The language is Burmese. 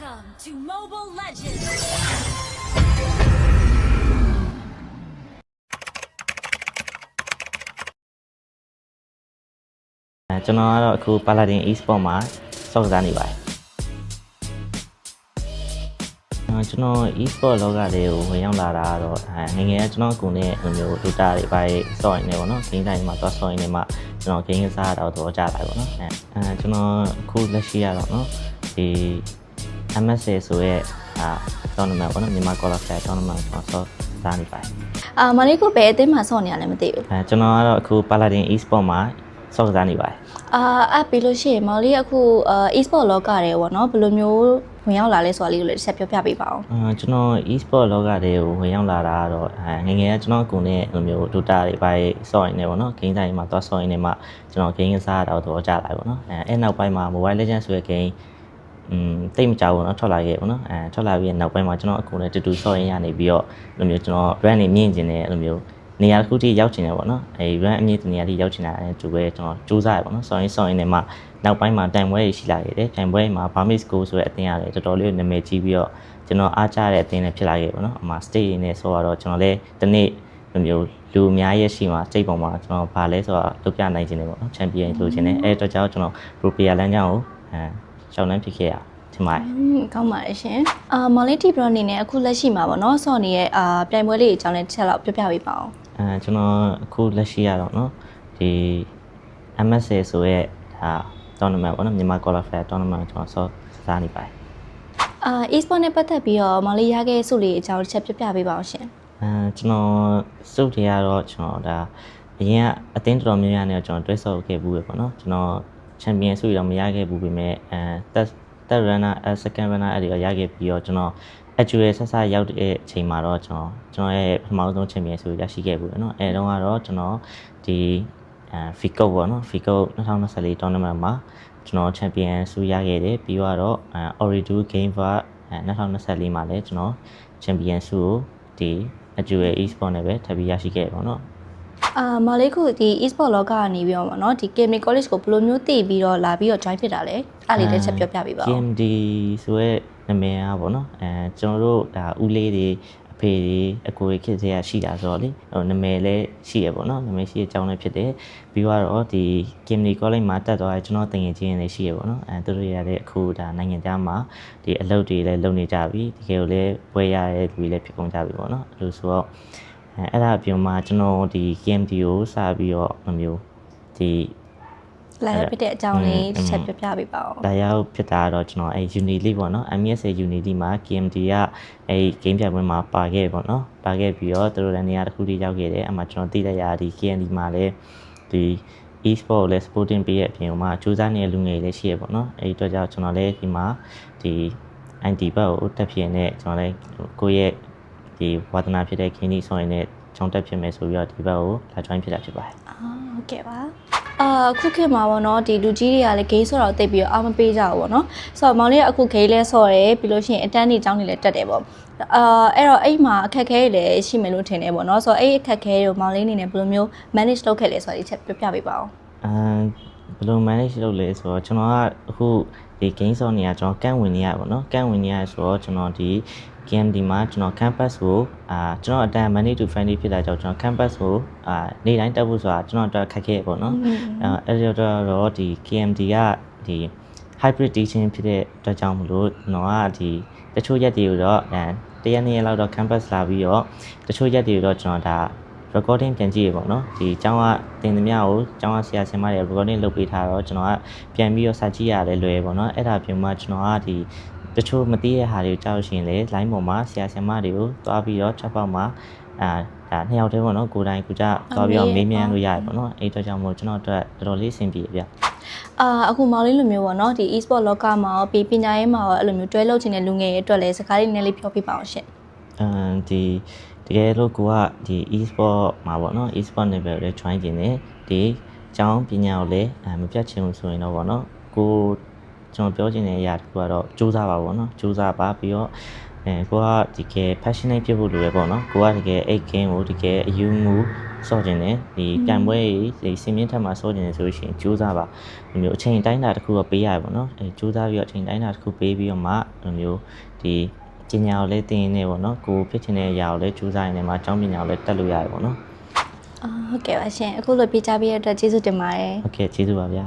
Welcome to Mobile Legends! အဲကျွန်တော်ကတော့အခု Paladin e-sport မှာစောင့်စားနေပါတယ်အဲကျွန်တော် e-sport လောကလေးကိုဝင်ရောက်လာတာကတော့အဲငယ်ငယ်ကကျွန်တော်ကိုယ်နဲ့လိုမျိုး data တွေပါစောင့်နေတယ်ပေါ့နော် game time မှာသွားစောင့်နေမှကျွန်တော် game ကစားတော့တော့ကြတာပေါ့နော်အဲအဲကျွန်တော်အခုလက်ရှိရတော့နော်ဒီ MSA ဆိုရဲအာ tournament ပေါ့နော်မြန်မာ qualifier tournament ကျွန်တော်စောင့်စားနေပါတယ်အာမလေးကိုဘယ်အသင်းမှာဆော့နေရလဲမသိဘူးအဲကျွန်တော်ကတော့အခု Paladin e-sport မှာစောင့်စားနေပါတယ်အာအဲ့ပြီးလို့ရှိရင်မောင်လေးအခုအာ e-sport လောကတယ်ပေါ့နော်ဘယ်လိုမျိုးဝင်ရောက်လာလဲဆိုတာလေးကိုလည်းတစ်ချက်ပြောပြပေးပါအောင်အာကျွန်တော် e-sport လောကတွေကိုဝင်ရောက်လာတာကတော့အဲငယ်ငယ်ကကျွန်တော်ကိုယ်နဲ့လိုမျိုး data တွေပါစော့ရင်းနေပေါ့နော် game time မှာသွားစော့ရင်းနေမှကျွန်တော် game ကစားတော့တော့ကြလာပေါ့နော်အဲအဲ့နောက်ပိုင်းမှာ mobile legend ဆိုတဲ့ game อืมတိတ်မကြဘူးเนาะထွက်လာခဲ့ပေါ့နော်အဲထွက်လာပြီးနောက်ပိုင်းမှာကျွန်တော်အကူနဲ့တူတူစော့ရင်းရနေပြီးတော့လိုမျိုးကျွန်တော် brand နေမြင့်ကျင်တဲ့လိုမျိုးနေရာတစ်ခုထိရောက်ချင်တယ်ပေါ့နော်အဲ brand အမြင့်တဲ့နေရာထိရောက်ချင်တာအဲတူပဲကျွန်တော်စူးစမ်းရပေါ့နော်စော့ရင်းစော့ရင်းနဲ့မှနောက်ပိုင်းမှာတိုင်ပွဲတွေရှိလာခဲ့တယ်တိုင်ပွဲမှာ Burmese Go ဆိုတဲ့အသင်းရတယ်တော်တော်လေးနာမည်ကြီးပြီးတော့ကျွန်တော်အားကြတဲ့အသင်းနဲ့ဖြစ်လာခဲ့ပေါ့နော်အမှ state ရင်းနဲ့ဆိုတော့ကျွန်တော်လည်းဒီနေ့လိုမျိုးလူအများရဲ့ရှိမှာစိတ်ပေါ်မှာကျွန်တော်ဗာလဲဆိုတော့လုပ်ပြနိုင်ခြင်းတယ်ပေါ့နော်ချန်ပီယံလိုချင်တယ်အဲအတွက်ကြောင့်ကျွန်တော် pro player လမ်းကြောင်းကိုအဲ ရှောင်းနှမ်းဖြစ်ခဲ့ရဒီမှာကောင်းပါတယ်ရှင်။အာမော်လီတီဘရော့အနေနဲ့အခုလက်ရှိမှာပေါ့နော်ဆော့နေရဲ့အာပြိုင်ပွဲလေးအကြောင်းလည်းတစ်ချက်လောက်ပြောပြပေးပါအောင်။အဲကျွန်တော်အခုလက်ရှိရတော့နော်ဒီ MSA ဆိုရဲ့ဒါ tournament ပေါ့နော်မြန်မာ qualifier tournament ကျွန်တော်ဆော့စားနေပါတယ်။အာ e-sport နဲ့ပတ်သက်ပြီးတော့မော်လီရခဲ့စုလေးအကြောင်းတစ်ချက်ပြပြပေးပါအောင်ရှင်။အဲကျွန်တော်စုတွေကတော့ကျွန်တော်ဒါအရင်ကအတင်းတော်တော်များများနဲ့ကျွန်တော်တွဲဆော့ခဲ့ဘူးပဲပေါ့နော်ကျွန်တော် ချန်ပီယံဆုရတော့မရခဲ့ဘူးပေမဲ့အဲ third third runner အဲ second runner အဲ့ဒီတော့ရခဲ့ပြီးတော့ကျွန်တော် actual ဆက်ဆက်ရောက်တဲ့အချိန်မှာတော့ကျွန်တော်ကျွန်တော်ရဲ့ပထမဆုံးချန်ပီယံဆုရရှိခဲ့ဘူးเนาะအဲတုန်းကတော့ကျွန်တော်ဒီအဲ FICO ပေါ့နော် FICO 2024 tournament မှာကျွန်တော်ချန်ပီယံဆုရခဲ့တယ်ပြီးတော့အဲ Oridu Game for အဲ2024မှာလည်းကျွန်တော်ချန်ပီယံဆုကိုဒီ actual e-sport နဲ့ပဲထပ်ပြီးရရှိခဲ့တယ်ပေါ့နော် အာမောင်လေးခုဒီ e-sport လောကကနေပြီးတော့ပေါ့နော်ဒီ gaming college ကိုဘယ်လိုမျိုးသိပြီးတော့လာပြီးတော့ join ဖြစ်တာလဲအဲ့လေးတစ်ချက်ပြောပြပေးပါဦး KMD ဆိုရဲနာမည်อ่ะဗောနော်အဲကျွန်တော်တို့ဒါဦးလေးတွေအဖေတွေအကိုတွေခေတ်တည်းကရှိတာဆိုတော့လေဟိုနာမည်လည်းရှိရပေါ့နော်နာမည်ရှိတဲ့အကြောင်းလည်းဖြစ်တယ်ပြီးတော့ဒီ KMD College မှာတက်သွားတဲ့ကျွန်တော်တင်ငယ်ချင်းတွေလည်းရှိရပေါ့နော်အဲသူတို့ရတဲ့အခုဒါနိုင်ငံခြားမှာဒီအလုပ်တွေလည်းလုပ်နေကြပြီတကယ်လို့လည်းပွဲရတဲ့လူတွေလည်းဖြစ်ကုန်ကြပြီပေါ့နော်အဲလိုဆိုတော့ အဲအဲ့ဒါအပြင်မှာကျွန်တော်ဒီ KMD ကိုစပြီးတော့မမျိုးဒီလာရဖြစ်တဲ့အကြောင်းလေးอืมတစ်ချက်ပြောပြပေးပါဦးဒါရောက်ဖြစ်တာကတော့ကျွန်တော်အဲ Unity ပေါ့နော် MSA Unity မှာ KMD ကအဲ game ပြပွဲမှာပါခဲ့ပေါ့နော်ပါခဲ့ပြီးတော့သူတို့လည်းနေရာတစ်ခုထိရောက်ခဲ့တယ်အမှကျွန်တော်သိလိုက်ရဒီ KMD မှာလည်းဒီ e-sport ကိုလည်း supporting ပေးရဲ့အပြင်မှာစူးစမ်းနေတဲ့လူငယ်တွေလည်းရှိရပေါ့နော်အဲဒီအတွက်ကြောင့်ကျွန်တော်လည်းဒီမှာဒီ IT ဘက်ကိုတက်ဖြစ်နေကျွန်တော်လည်းကိုယ့်ရဲ့ ဒီဝါသနာဖြစ်တဲ့ခင်းကြီးဆောင်ရင်လည်းကျောင်းတက်ဖြစ်မယ်ဆိုပြီးတော့ဒီဘက်ကိုလာ join ဖြစ်တာဖြစ်ပါတယ်အာဟုတ်ကဲ့ပါအာခုခေတ်မှာပေါ့နော်ဒီလူကြီးတွေကလည်း game ဆော့တော့တိတ်ပြီးတော့အားမပေးကြဘူးပေါ့နော်ဆိုတော့မောင်လေးကအခု game လဲဆော့တယ်ပြီးလို့ရှိရင်အတန်းနေအကြောင်းနေလည်းတက်တယ်ပေါ့အာအဲ့တော့အဲ့မှာအခက်အခဲတွေလည်းရှိမယ်လို့ထင်တယ်ပေါ့နော်ဆိုတော့အဲ့ဒီအခက်အခဲတွေကိုမောင်လေးအနေနဲ့ဘယ်လိုမျိုး manage လုပ်ခဲ့လဲဆိုတာဒီချက်ပြောပြပေးပါဦးအဲ ဘယ်လို manage လုပ်လဲဆိုတော့ကျွန်တော်ကအခုဒီ game zone နေရကျွန်တော်ကန့်ဝင်နေရပါတော့ကန့်ဝင်နေရဆိုတော့ကျွန်တော်ဒီ KMD မှာကျွန်တော် campus ကိုအာကျွန်တော်အတန် money to friendly ဖြစ်တာကြောင့်ကျွန်တော် campus ကိုအာနေ့တိုင်းတက်ဖို့ဆိုတာကျွန်တော်အတွက်ခက်ခဲပေါ့နော်အဲအဲ့ဒီတော့ဒီ KMD ကဒီ hybrid teaching ဖြစ်တဲ့အတွက်ကြောင့်မလို့ကျွန်တော်ကဒီတချို့ရက်တွေကိုတော့အဲတရက်နှစ်ရက်လောက်တော့ campus လာပြီးတော့တချို့ရက်တွေကိုတော့ကျွန်တော်ဒါ recording ပြန်ကြည့်ရပေါ့နော်ဒီအကြောင်းကတင်သမျှကိုအကြောင်းကဆရာဆရာမတွေ recording လုပ်ပေးထားတော့ကျွန်တော်ကပြန်ပြီးတော့စာကြည့်ရတယ်လွယ်ပေါ့နော်အဲ့ဒါပြင်မှာကျွန်တော်ကဒီတချို့မသိတဲ့ဟာတွေကိုကြောက်ရှင်လေ line ပေါ်မှာဆရာဆရာမတွေကိုတွားပြီးတော့ချက်ပေါက်မှာအာဒါနှစ်ယောက်တည်းပေါ့နော်ကိုယ်တိုင်ကိုကြတွားပြီးတော့မေးမြန်းလို့ရတယ်ပေါ့နော်အဲ့အတွက်ကြောင့်မို့ကျွန်တော်အတွက်တော်တော်လေးအဆင်ပြေဗျအာအခုမောင်လေးလိုမျိုးပေါ့နော်ဒီ e-sport လောကမှာရောပြီးပညာရေးမှာရောအဲ့လိုမျိုးတွဲလုပ်ချင်တဲ့လူငယ်တွေအတွက်လည်းစကားလေးနည်းနည်းလေးပြောပြပါအောင်ရှင်အမ်ဒီ တကယ်လို့ကိုကဒီ e-sport မှာပေါ့နော် e-sport level ကိုလည်း join ကျင်တယ်ဒီအကြောင်းပညာကိုလည်းအမပြတ်ချင်ဘူးဆိုရင်တော့ပေါ့နော်ကိုကျွန်တော်ပြောချင်တဲ့အရာတစ်ခုကတော့စူးစမ်းပါပေါ့နော်စူးစမ်းပါပြီးတော့အအဲကိုကဒီကယ် passionate ဖြစ်ဖို့လိုရပေါ့နော်ကိုကတကယ်အဲ့ game ကိုတကယ်အယူမူစော့ကျင်တယ်ဒီကံပွဲကြီးဒီစင်မြင့်ထက်မှာစော့ကျင်တယ်ဆိုလို့ရှိရင်ကြိုးစားပါဒီမျိုးအချိန်တိုင်းတာတစ်ခုတော့ပေးရတယ်ပေါ့နော်အဲကြိုးစားပြီးတော့အချိန်တိုင်းတာတစ်ခုပေးပြီးတော့မှဒီမျိုးဒီ ပညာကိုလည်းသင်နေပေါ့နော်ကိုဖြစ်ချင်တဲ့အရာကိုလည်းကြိုးစားရင်လည်းမှအကြောင်းပညာကိုလည်းတက်လို့ရတယ်ပေါ့နော်အာဟုတ်ကဲ့ပါရှင်အခုလိုပြချပေးတဲ့အတွက်ကျေးဇူးတင်ပါတယ်ဟုတ်ကဲ့ကျေးဇူးပါဗျာ